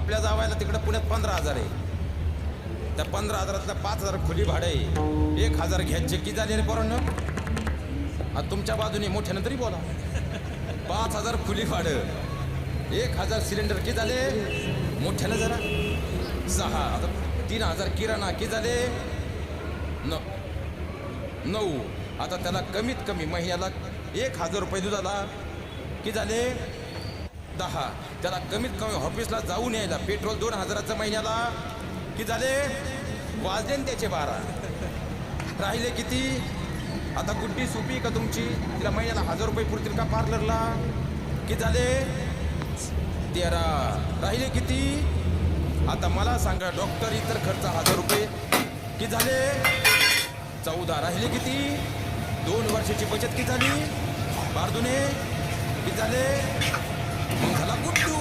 आपल्या जावायला तिकडं पुण्यात पंधरा हजार आहे. त्या पंधरा हजारातल्या पाच हजार खुली भाडं आहे. एक हजार घ्यायचे की झाले रे पोरांनो. आ तुमच्या बाजूने मोठ्यानं तरी बोला. पाच हजार खुली भाडं. एक हजार सिलेंडर की झाले. मोठ्यानं जरा. सहा आता तीन हजार किराणा की झाले. न नऊ. आता त्याला कमीत कमी महिन्याला एक हजार रुपये दुधाला की झाले? दहा. त्याला कमीत कमी ऑफिसला जाऊन यायला. पेट्रोल दोन हजाराचं महिन्याला. की झाले? वाजले त्याचे बारा. राहिले किती? आता गुड्डी सोपी का तुमची? तिला महिन्याला हजार रुपये पुरतील का पार्लरला? की झाले? तेरा. राहिले किती? आता मला सांगा डॉक्टर इतर खर्च हजार रुपये. की झाले? चौदा. राहिले किती? दोन वर्षाची बचत किती झाली? बारदुने. किती झाले? मग झाला गुड्डू